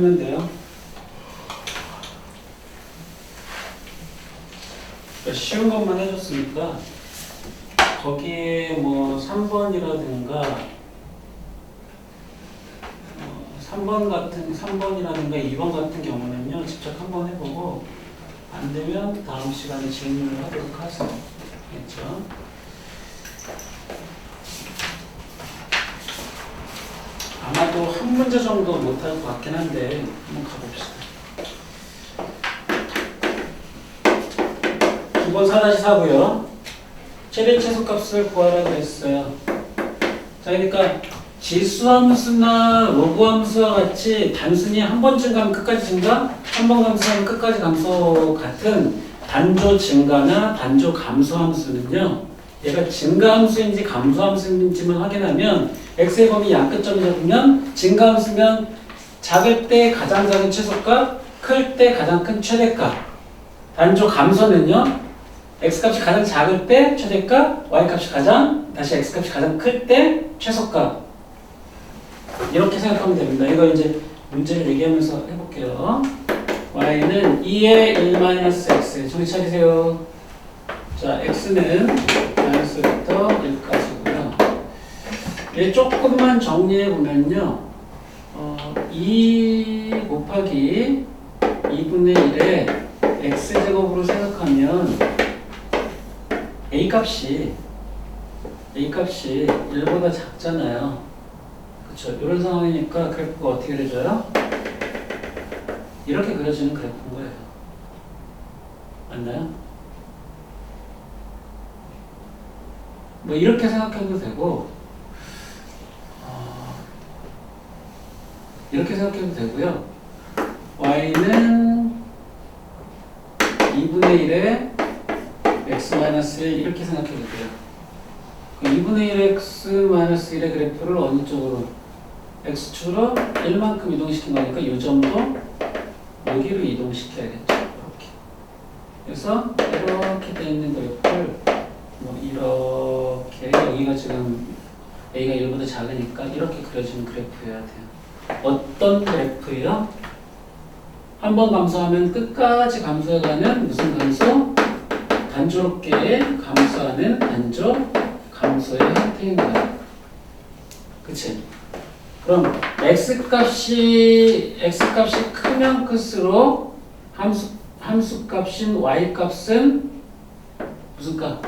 펴면 돼요. 쉬운 것만 해줬으니까 거기에 뭐 3번이라든가 3번 같은 3번이라든가 2번 같은 경우는요 직접 한번 해보고 안 되면 다음 시간에 질문을 하도록 하세요. 알겠죠? 아마도 한 문제 정도 못할 것 같긴 한데 한번 가봅시다. 9번 4-4고요. 최대 최소값을 구하라 그랬어요. 자, 그러니까 지수함수나 로그함수와 같이 단순히 한번 증가하면 끝까지 증가, 한 번 감소하면 끝까지 감소 같은 단조 증가나 단조 감소함수는요. 얘가 증가함수인지 감소함수인지만 확인하면 x의 범위 양끝점이 잡으면 증가함수면 작을 때 가장 작은 최소값, 클 때 가장 큰 최대값. 단조 감소는요. x값이 가장 작을 때 최대값, y값이 가장 다시 x값이 가장 클 때 최소값. 이렇게 생각하면 됩니다. 이거 이제 문제를 얘기하면서 해볼게요. y는 2의 1-x. 정신 차리세요. 자, x는 마이너스부터 1까지고요. 얘 조금만 정리해 보면요. 어, 2 곱하기 2분의 1에 x제곱으로 생각하면 a 값이 a 값이 1보다 작잖아요. 그렇죠. 이런 상황이니까 그래프가 어떻게 그려져요? 이렇게 그려지는 그래프인 거예요. 맞나요? 뭐 이렇게 생각해도 되고 어, 이렇게 생각해도 되고요. y는 2분의 1에 x-1 이렇게 생각해도 돼요. 그 2분의 1 x-1의 그래프를 어느 쪽으로 x축으로 1만큼 이동시킨 거니까 이 점도 여기로 이동시켜야겠죠. 이렇게. 그래서 이렇게 돼 있는 그래프를 뭐 이 여기가 지금 a가 1보다 작으니까 이렇게 그려지는 그래프여야 돼요. 어떤 그래프예요? 한 번 감소하면 끝까지 감소해가는 무슨 감소? 단조롭게 감소하는 단조 감소의 형태인 거야. 그치? 그럼 x 값이 x 값이 크면 클수록 함수 함수 값인 y 값은 무슨 값?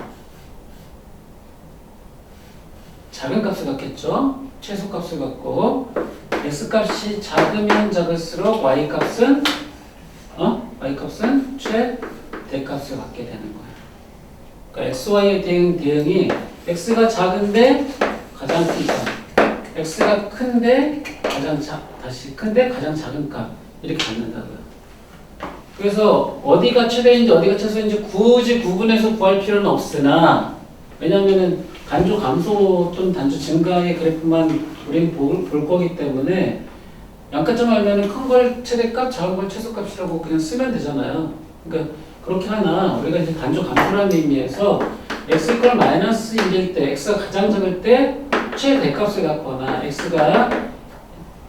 작은 값을 갖겠죠. 최소 값을 갖고 x 값이 작으면 작을수록 y 값은 어? y 값은 최대 값을 갖게 되는 거예요. 그러니까 x, y의 대응 대응이 x가 작은데 가장 큰 값, x가 큰데 가장 작 다시 큰데 가장 작은 값 이렇게 갖는다고요. 그래서 어디가 최대인지 어디가 최소인지 굳이 구분해서 구할 필요는 없으나 왜냐하면은 단조 감소 또는 단조 증가의 그래프만 우리는 볼, 볼 거기 때문에 양가점 알면은 큰 걸 최대값, 작은 걸 최소값이라고 그냥 쓰면 되잖아요. 그러니까 그렇게 하나 우리가 이제 단조 감소라는 의미에서 x 걸 마이너스 1일 때 x가 가장 작을 때 최대값을 갖거나 x가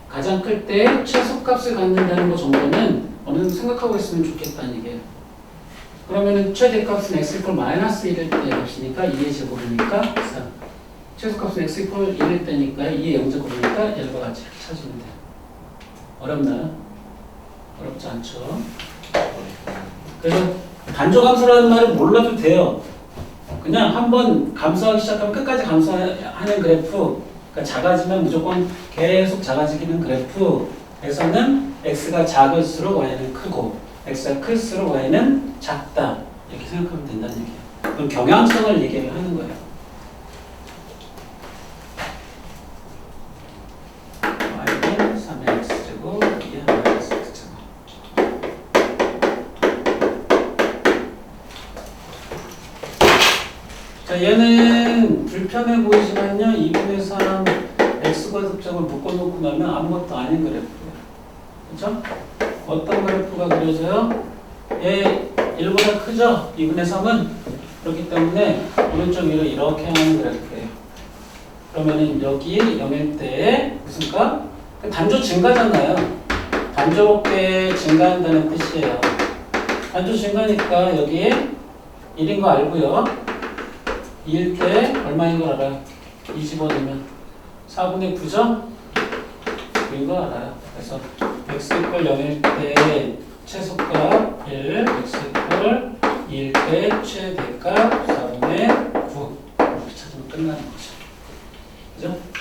가장 클 때 최소값을 갖는다는 거 정도는 어느 정도 생각하고 있으면 좋겠다는 얘기예요. 그러면은 최대값은 x 이퀄 마이너스 1일 때 값이니까 2의 제곱이니까 4. 최소값은 x 이퀄 1일 때니까 2의 0제곱이니까 1과 같이 찾으면 돼요. 어렵나요? 어렵지 않죠? 그래서 감소라는 말은 몰라도 돼요. 그냥 한번 감소하기 시작하면 끝까지 감소하는 그래프, 그러니까 작아지면 무조건 계속 작아지기는 그래프에서는 x가 작을수록 y는 크고 x가 클수록 y는 작다 이렇게 생각하면 된다는 얘기예요. 그럼 경향성을 얘기를 하는 거예요. y는 3의 x제곱, 2의 마이너스 x제곱. 자, 얘는 불편해 보이지만요. 2분의 3 x과 습점을 묶어놓고 나면 아무것도 아닌 그래프예요. 그렇죠? 어떤 그래프가 그려져요? 얘 1보다 크죠? 2분의 3은 그렇기 때문에 오른쪽 위로 이렇게 하는 그래프예요. 그러면은 여기 0일 때 무슨 값? 단조 증가잖아요. 단조롭게 증가한다는 뜻이에요. 단조 증가니까 여기에 1인 거 알고요. 2일 때 얼마인 걸 알아요? 2 집어넣으면 4분의 9죠? 9인 거 알아요. 그래서 x 이퀄 0일 때 최소값 1, x 이퀄 2일 때 최대값 4분의 9 이렇게 찾으면 끝나는 거죠. 그죠?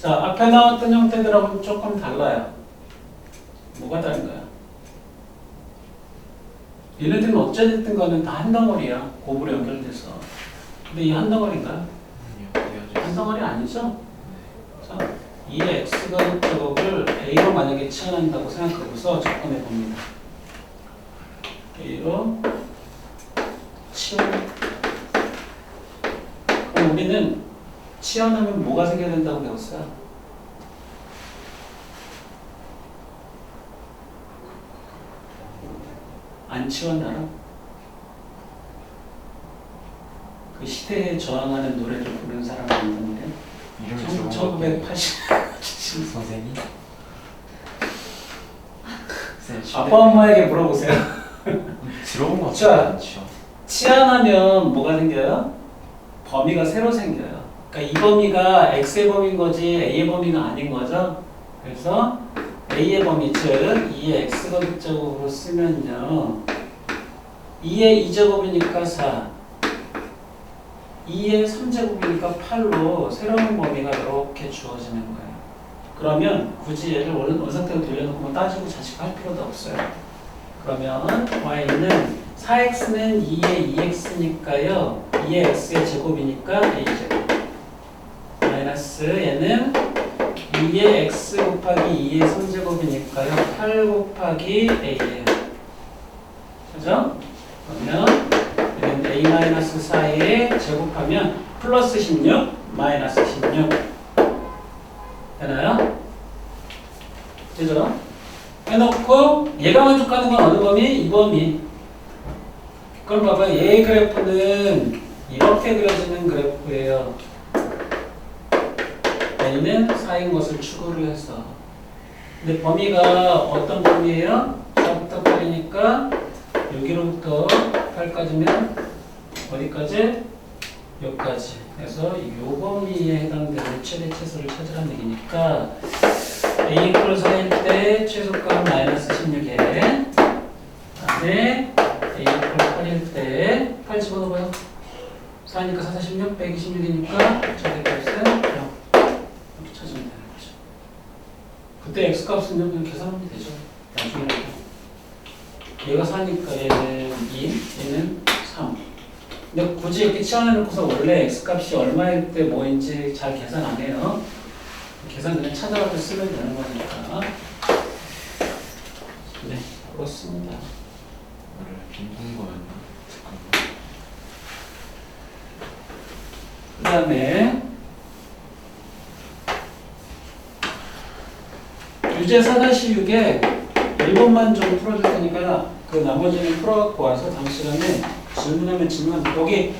자, 나왔던 형태들하고는 조금 달라요. 뭐가 다른가요? 얘네들은 어쨌든 간에 다 한 덩어리야. 곱으로 연결돼서. 근데 이 한 덩어리인가요? 한 덩어리 아니죠? 자, 이 x가 제곱을 a로 만약에 치환한다고 생각하고서 접근해 봅니다. a로 치환. 그럼 우리는 치환하면 뭐가 생겨야 된다고 배웠어요? 안 치환하나? 그 시대에 저항하는 노래를 부르는 사람이 있는데 이름이 들어본 것 같아요. 1980 선생님? 쌤, 아빠 엄마에게 물어보세요. 들어본 것 자. 같아요. 않죠? 치환하면 뭐가 생겨요? 범위가 새로 생겨요. 그러니까 이 범위가 x의 범위인 거지 a의 범위가 아닌 거죠. 그래서 a의 범위 즉 2의 x 거듭제곱으로 쓰면요. 2의 2제곱이니까 4 2의 3제곱이니까 8로 새로운 범위가 이렇게 주어지는 거예요. 그러면 굳이 얘를 원, 원상태로 돌려놓고 뭐 따지고 자식할 필요도 없어요. 그러면 y는 4x는 2의 2x니까요. 2의 x의 제곱이니까 a제곱. 마이너스 얘는 2의 x 곱하기 2의 3제곱이니까요. 8 곱하기 a예요. 그죠? 그러면 얘는 a 마이너스 4에 제곱하면 플러스 16 마이너스 16 되나요? 되죠? 해놓고 얘가 만족하는 건 어느 범위? 이 범위. 그럼 봐봐 얘의 그래프는 이렇게 그려지는 그래프예요. A는 4인 것을 추구를 해서. 근데 범위가 어떤 범위예요? 4부터 8이니까 여기로부터 8까지면 어디까지? 여기까지. 그래서 요 범위에 해당되는 최대 최소를 찾으라는 얘기니까 A 플러스 4일 때 최소값 마이너스 16에 그다음에 A 플러스 8일 때 8 집어넣어봐요 4니까 4, 16, 126이니까 최대값은 0 이렇게 찾으면 되는 거죠 그때 X값은 그냥 계산하면 되죠 나중에 얘가 4니까 얘는 2, 얘는 3 근데 굳이 이렇게 치환해놓고서 원래 X값이 얼마일 때 뭐인지 잘 계산 안 해요 계산 그냥 찾아가서 쓰면 되는 거니까. 네, 그렇습니다. 원래 거였나? 그 다음에 유제 4-6에 1번만 좀 풀어줄 테니까 그 나머지는 풀어갖고 와서 다음 시간에 질문하면 질문 여기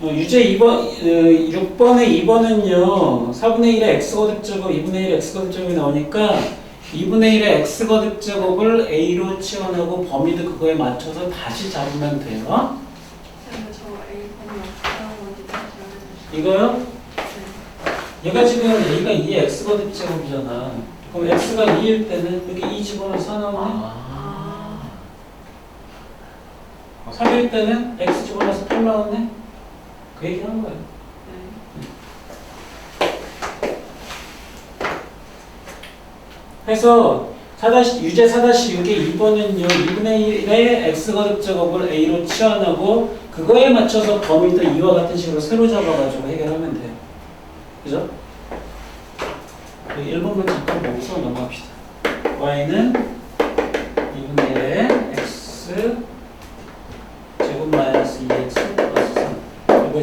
어, 유제 2번, 어, 6번에 2번은요 4분의 1의 x거듭 제곱 2분의 1의 x거듭 제곱이 나오니까 2분의 1의 x거듭 제곱을 a로 치환하고 범위도 그거에 맞춰서 다시 잡으면 돼요? 이거요? 얘가 지금 a가 2의 x거듭 제곱이잖아 그럼 x가 2일 때는 여기 2 집어넣어서 나오네 아. 어, 3일 때는 x 집어넣어서 8 나오네 그 얘기 하는 거예요 네. 해서 4 유제 4-6의 2번은요 2분의 1의 x거듭 제곱을 a로 치환하고 그거에 맞춰서 범위도 이와 같은 식으로 새로 잡아가지고 해결하면 돼요 그죠? 1번만 잠 깐 보고서 넘어갑시다 y는 2분의 1의 x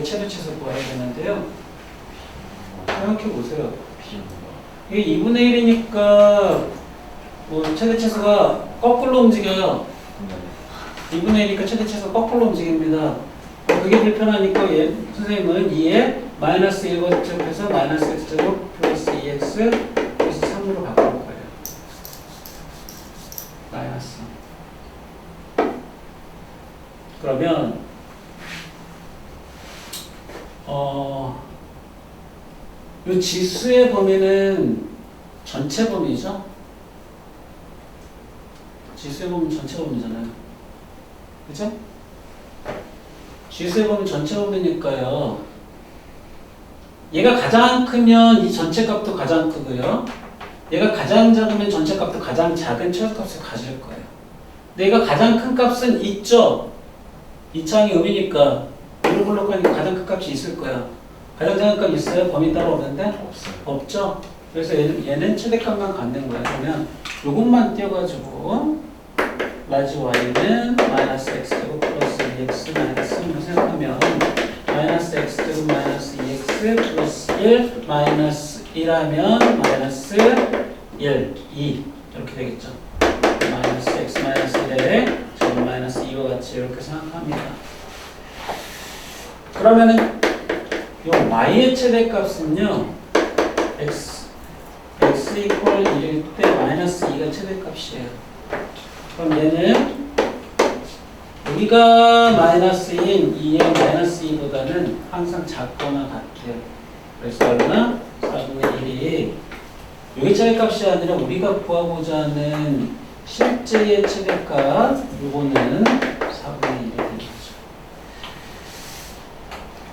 최대 최소 구해야 되는데요. 생각해 보세요. 이게 2분의 1이니까 뭐 최대 최소가 거꾸로 움직여요. 네. 2분의 1이니까 최대 최소 거꾸로 움직입니다. 어, 그게 불편하니까 얘, 선생님은 2에 마이너스 1거듭해서 마이너스 x제곱 플러스 2x 플러스 3으로 바꿀 거예요. 마이너스. 그러면 어, 이 지수의 범위는 전체 범위죠? 지수의 범위 전체 범위잖아요. 그죠? 지수의 범위 전체 범위니까요. 얘가 가장 크면 이 전체 값도 가장 크고요. 얘가 가장 작으면 전체 값도 가장 작은 최소값을 가질 거예요. 근데 얘가 가장 큰 값은 있죠? 이차항이 음이니까 이로 블록하니까 가장 큰 값이 있을 거야. 가장 작은 값 있어요? 범위 따로 없는데? 없어요. 없죠? 그래서 얘는, 얘는 최대값만 갖는 거야. 그러면 요것만 띄워가지고 라지 y는 마이너스 x 제곱 플러스 2x 마이너스 3을 생각하면 마이너스 x 제곱 마이너스 2x 플러스 1 마이너스 1하면 마이너스 1, 2 이렇게 되겠죠. 마이너스 x 마이너스 1에 제곱 마이너스 2와 같이 이렇게 생각합니다. 그러면은 요 y의 최대값은요 x x 이퀄 1일 때 마이너스 2가 최대값이에요. 그럼 얘는 여기가 마이너스인 2의 마이너스 2보다는 항상 작거나 같아요. 그래서 얼마? 4분의 1이 여기 최대값이 아니라 우리가 구하고자 하는 실제의 최대값 요거는 4분의 1이 되는 거죠.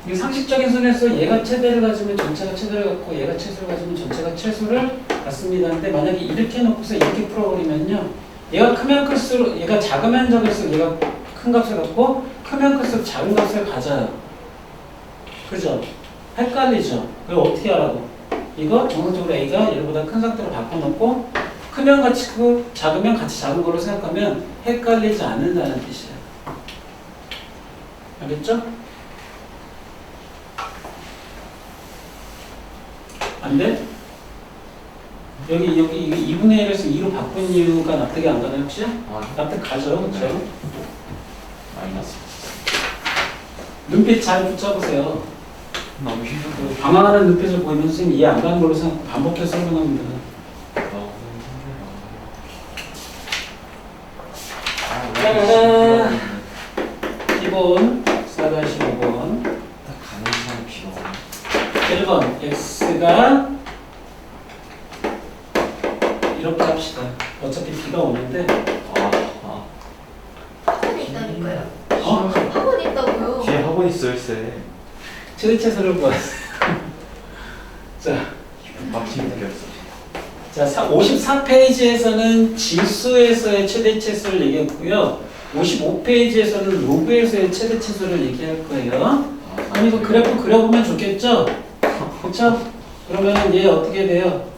이 상식적인 선에서 얘가 최대를 가지면 전체가 최대를 갖고 얘가 최소를 가지면 전체가 최소를 갖습니다. 근데 만약에 이렇게 놓고서 이렇게 풀어버리면요. 얘가 크면 클수록 얘가 작으면 작을수록 얘가 큰 값을 갖고 크면 클수록 작은 값을 가져요. 그죠? 헷갈리죠? 그걸 어떻게 하라고? 이거 정상적으로 A가 얘보다 큰 상태로 바꿔놓고 크면 같이 크고 작으면 같이 작은 거로 생각하면 헷갈리지 않는다는 뜻이에요. 알겠죠? 안 돼? 여기 여기 이게 2분의 1에서 2로 바꾼 이유가 납득이 안 가나요 혹시? 아, 납득 가죠, 그렇죠? 마이너스. 눈빛 잘 붙여보세요. 너무 힘들어. 그 방황하는 눈빛을 보이면 선생님 이해 안 가는 걸로 생각 반복해서 설명합니다. 너무 짜라란. 힘들어. 아, 기본 4-5번 딱 가는 시간이 필요. 1번 x가 이렇게 합시다. 어차피 비가 오는데 아, 아. 학원이 있다니까요. 어? 학원이 있다고요. 뒤에 학원 있어요, 쌤. 최대체수를 구하세요. 자, 막히게 느꼈어. 자, 54페이지에서는 지수에서의 최대체수를 얘기했고요. 55페이지에서는 로그에서의 최대체수를 얘기할 거예요. 아니, 이거 그래프 그려보면 좋겠죠? 그쵸? 그러면 얘 어떻게 돼요?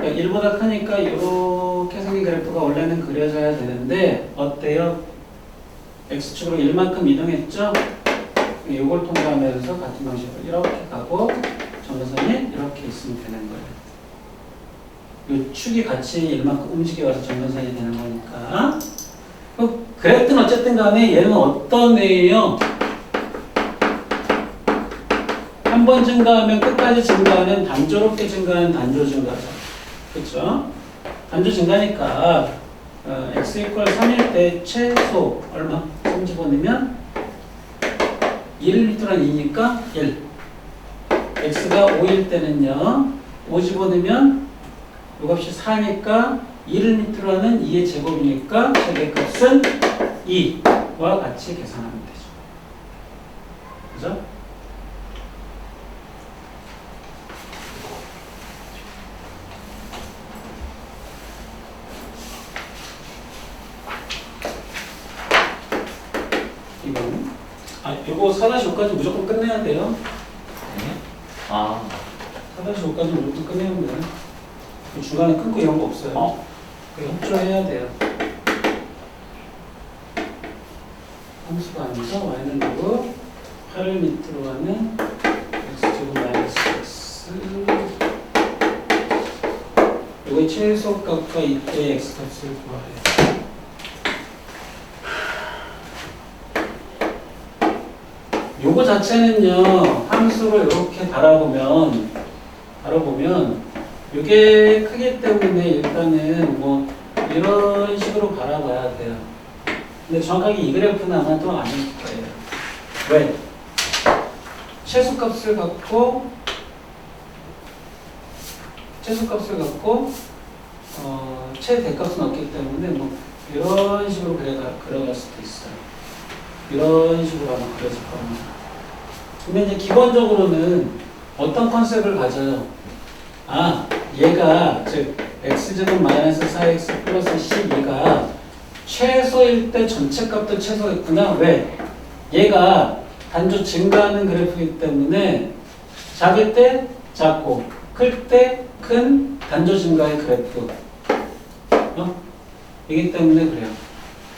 1보다 크니까 이렇게 생긴 그래프가 원래는 그려져야 되는데, 어때요? X축으로 1만큼 이동했죠? 이걸 통과하면서 같은 방식으로 이렇게 가고, 전선이 이렇게 있으면 되는 거예요. 이 축이 같이 1만큼 움직여서 전면선이 되는 거니까. 그 그랬든 어쨌든 간에 얘는 어떤 애예요? 한 번 증가하면 끝까지 증가하는 단조롭게 증가하는 단조 증가죠. 그렇죠? 단조 증가니까 어, x 이퀄 3일 때 최소 얼마? 3 집어넣으면 1리터란 2니까 1. x가 5일 때는요. 5 집어넣으면 요 값이 4니까 1리터라는 2의 제곱이니까 최대값은 2와 같이 되죠. 그죠? 이거는 아 이거 4-5까지 무조건 끝내야 돼요. 네? 아, 4-5까지 무조건 끝내야 돼요. 그 중간에 끊고 이런 거 없어요. 어? 그 협조해야 돼요. 함수가 아니죠. y는 누구? 8을 밑으로 하면 x제곱 마이너스 x 요거 최소값과 이때 x값을 구하래요. 요거 자체는요 함수를 이렇게 달아보면 달아보면 이게 크기 때문에 일단은 뭐 이런 식으로 바라봐야 돼요. 근데 정확하게 이 그래프는 아마도 아닐 거예요. 왜? 최소값을 갖고 최소값을 갖고 어, 최대값은 없기 때문에 뭐 이런 식으로 그려갈 수도 있어요. 이런 식으로 아마 그려질 겁니다. 근데 이제 기본적으로는 어떤 컨셉을 가져요? 아, 얘가 즉 x제곱 마이너스 4x 플러스 12가 최소일 때 전체 값도 최소겠구나. 왜? 얘가 단조 증가하는 그래프이기 때문에 작을 때 작고 클 때 큰 단조 증가의 그래프. 어? 이기 때문에 그래요.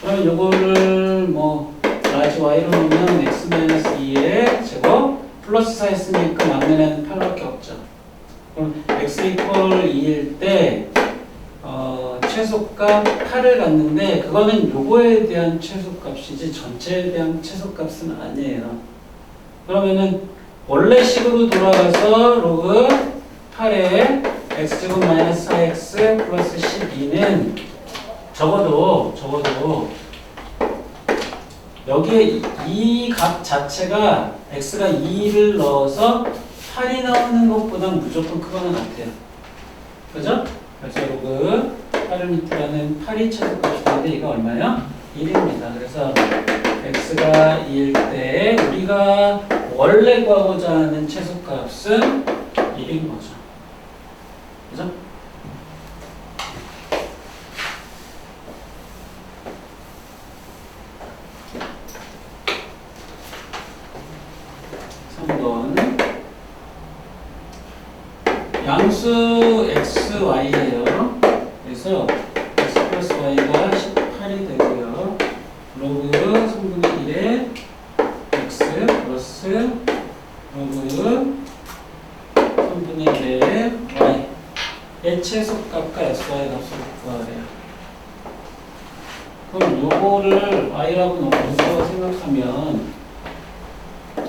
그러면 요거를 뭐 라지 y로 놓으면 x 마이너스 2의 제곱 플러스 4 했으니까 막내는 8밖에 없죠. 그럼 x 이퀄 2일 때 어, 최소값 8을 갖는데 그거는 요거에 대한 최소값이지 전체에 대한 최소값은 아니에요. 그러면은 원래 식으로 돌아가서 로그 8에 x제곱 마이너스 4x 플러스 12는 적어도 적어도 여기에 이 값 자체가 x가 2를 넣어서 8이 나오는 것보다 무조건 크거나 같아요. 그죠? 그래서 로그 8을 밑으로 하는 8이 최소값이 되는데 이거 얼마야? 1입니다. 그래서 x가 2일 때 우리가 원래 구하고자 하는 최소값은 1인 거죠. 그죠? 삼번 양수 x, y예요. 그래서 x 플러스 y가 18이 되고요. 로그 3분의 1에 x 플러스 로그 3분의 1에 y 의 최소값과 xy 값을 구하래요. 그럼 요거를 y라고 놓고 생각하면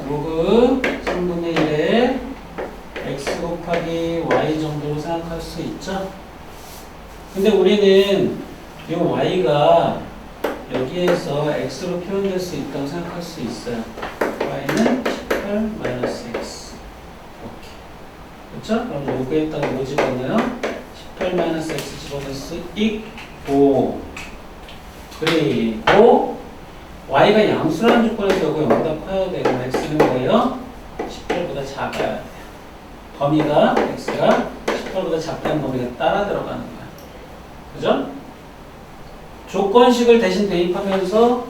로그 3분의 1에 x 곱하기 y 정도로 생각할 수 있죠? 근데 우리는 이 y가 여기에서 x로 표현될 수 있다고 생각할 수 있어요. y는 18 마이너스 x 그렇죠? 그럼 로그에다가 뭐 집어넣어요? 18 마이너스 x 집어넣을 수 있고 그리고 y가 양수라는 조건에서 여기 0보다 커야 되고 x는 뭐예요? 18보다 작아야 돼요. 범위가 x가 18보다 작다는 범위가 따라 들어가는 거야. 그죠? 조건식을 대신 대입하면서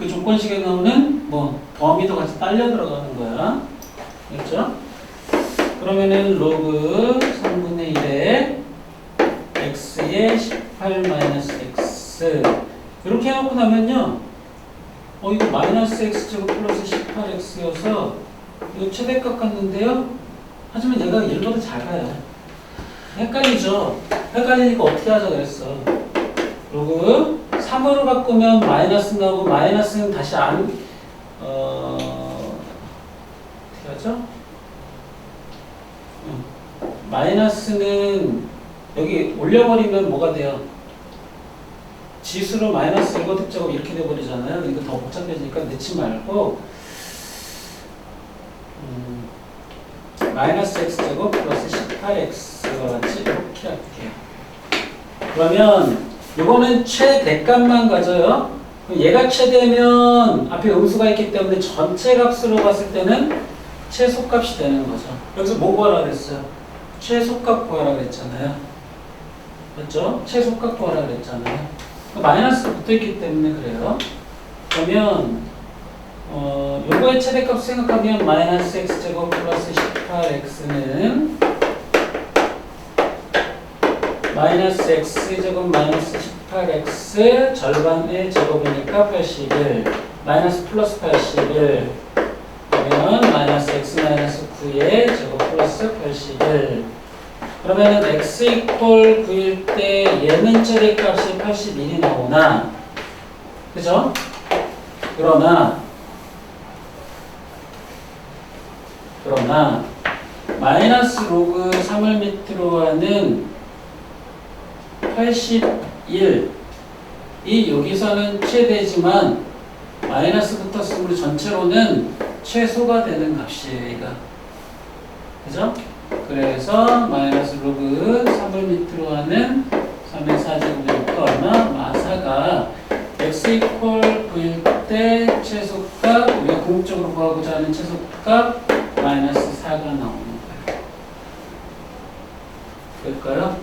그 조건식에 나오는 뭐 범위도 같이 딸려 들어가는 거야. 그렇죠? 그러면은 로그 3분의 1에 x의 18 마이너스 x. 이렇게 해놓고 나면요. 어 이거 마이너스 x 제곱 플러스 18x여서 이거 최대값 같는데요? 하지만 얘가 1보다 작아요. 헷갈리죠? 헷갈리니까 어떻게 하자 그랬어? 로그 3으로 바꾸면 마이너스 나오고 마이너스는 다시 안 어, 어떻게 하죠? 음, 마이너스는 여기 올려버리면 뭐가 돼요? 지수로 마이너스 1거 듭제곱 이렇게 돼버리잖아요. 그러니까 더 복잡해지니까 넣지 말고 음, 마이너스 x제곱 플러스 18x와 같이 이렇게 할게요. 그러면 이거는 최대값만 가져요. 얘가 최대면 앞에 음수가 있기 때문에 전체 값으로 봤을 때는 최소값이 되는 거죠. 여기서 뭐 구하라 그랬어요? 최소값 구하라 그랬잖아요. 맞죠? 최소값 구하라 그랬잖아요. 마이너스 붙어있기 때문에 그래요. 그러면 어, 요거의 최대값 생각하면 마이너스 x제곱 플러스 18x는 마이너스 x제곱 마이너스 18x 절반의 제곱이니까 81 마이너스 플러스 81 그러면 마이너스 x 마이너스 9의 제곱 플러스 81 그러면은 x 이퀄 9일 때 얘는 최대값이 81이 나오나? 그죠? 그러나 그러나 마이너스 로그 3을 밑으로 하는 81이 여기서는 최대지만 마이너스 붙었으므로 전체로는 최소가 되는 값이에요 얘가 그죠? 그래서 마이너스 로그 3을 밑으로 하는 3의 4제곱이 얼마? 마사가 x 이퀄 9일 때 최소값 우리가 궁극적으로 구하고자 하는 최소값 마이너스 4가 나오는 거예요. 될까요?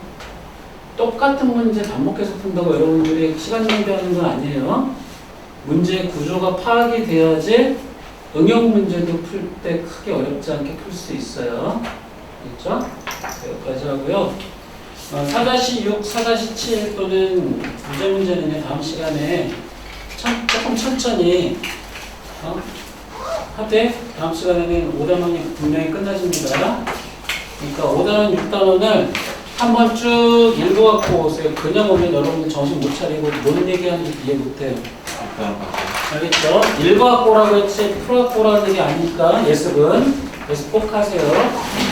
똑같은 문제 반복해서 푼다고 여러분들이 시간 낭비하는 건 아니에요. 문제 구조가 파악이 돼야지 응용 문제도 풀 때 크게 어렵지 않게 풀 수 있어요. 됐죠? 여기까지 하고요. 어, 4-6, 4-7 또는 문제 문제는 다음 시간에 천, 조금 천천히 어? 하되 다음 시간에는 5단원이 분명히 끝나집니다. 그러니까 5단원, 6단원을 한번 쭉 읽어갖고 오세요. 그냥 오면 여러분들 정신 못 차리고 뭔 얘기하는지 이해 못해요. 알겠죠? 읽어갖고 오라고 했지 풀어갖고 오라는 게 아니니까 예습은. 그래서 꼭 하세요.